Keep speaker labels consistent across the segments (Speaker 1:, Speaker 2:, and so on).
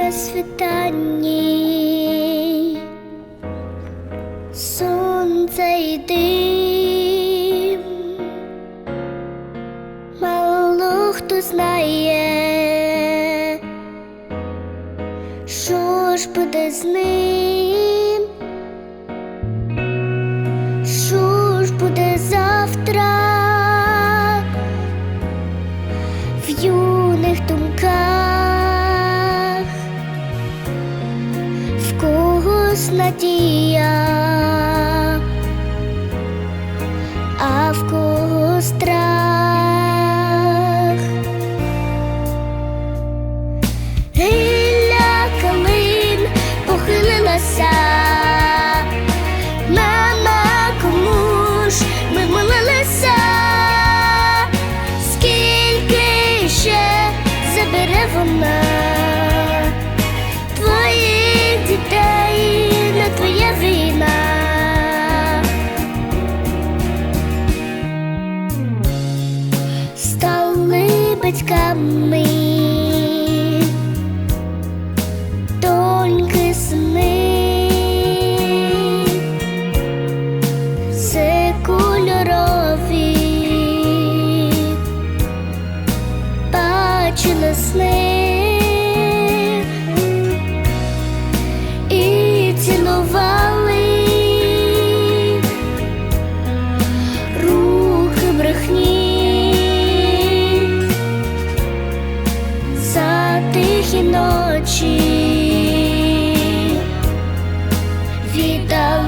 Speaker 1: на світанні, сонце й дим, мало хто знає, що ж буде з ним, когось надія, а в кого страх. батьками, Тихі ночі. Віддалині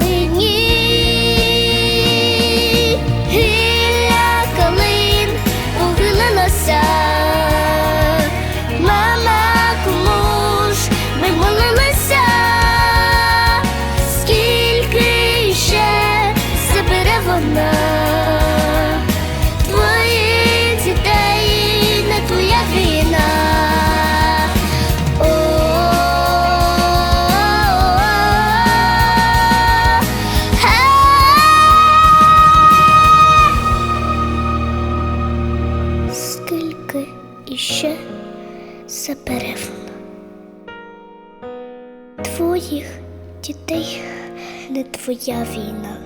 Speaker 1: іще забере твоїх дітей, не твоя війна.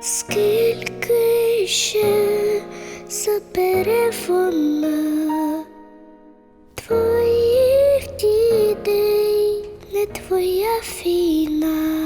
Speaker 1: Скільки ще забере вона твоїх дітей, не твоя війна.